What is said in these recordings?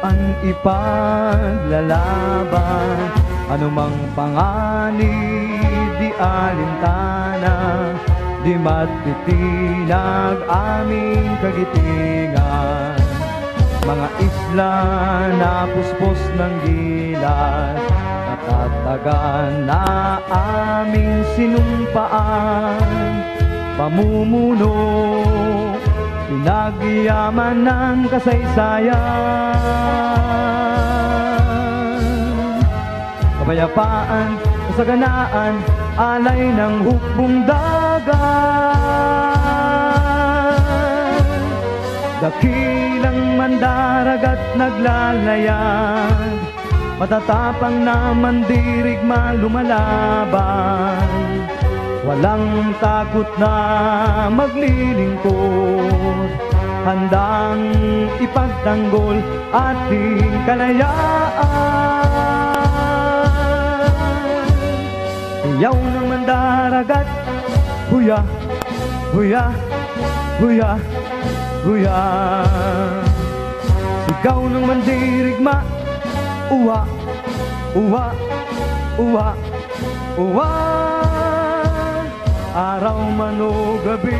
ang ipaglalaban. Anumang panganib di alintana. Di matitinag aming kagitingan. Mga isla na puspos ng gilas Natatagan na aming sinumpaan. Pamumuno Pinagyaman ng kasaysayan. Kapayapaan, kasaganaan Alay ng hukbong dagat. Dakilang mandaragat naglalayag. Matatapang na mandirigma lumalaban Walang takot na maglilingkod. Handang ipagtanggol ating kalayaan. Iyaw ng mandaragat. Huya, huya, huya, huya. Sigaw ng mandirigma. Uwa, uwa, uwa, uwa Araw man o gabi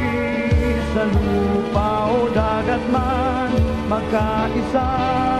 Sa lupa o dagat man Magkaisa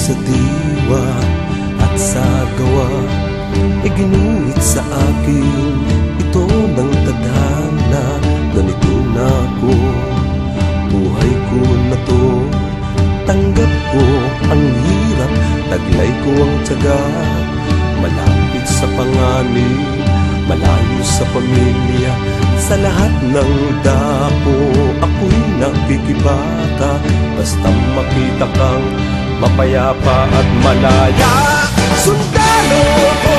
sa diwa at sa gawa Iginuhit sa akin. Ito ng tadhana Ganito na ako, buhay ko na to Tanggap ko ang hirap, taglay ko ang tiyaga. Malapit sa panganib, malayo sa pamilya Sa lahat ng dapo, ako'y nakikibata. Basta makita kang mapayapa at malaya. Sundalo ko,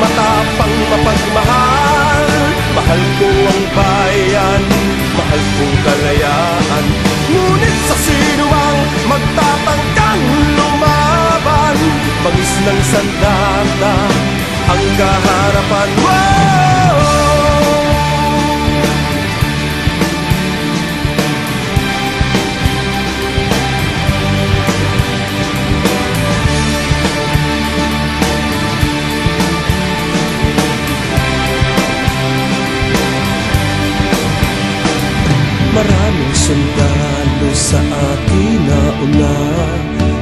matapang mapagmahal. Mahal ko ang bayan, mahal kong kalayaan. Ngunit sa sino ang magtatangkang lumaban Bangis ng sandata ang kaharapan. Wow! Sundalo sa akin na una.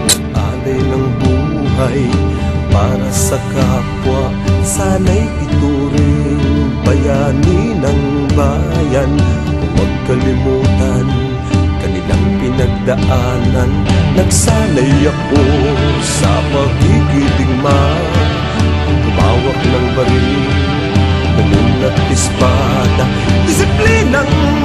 Nag-alay ng buhay para sa kapwa. Sana'y ituring bayani ng bayan. Huwag kalimutan kanilang pinagdaanan. Nagsanay ako sa pagkikiligma Tumawak ng baril Ganun at espada Disiplinang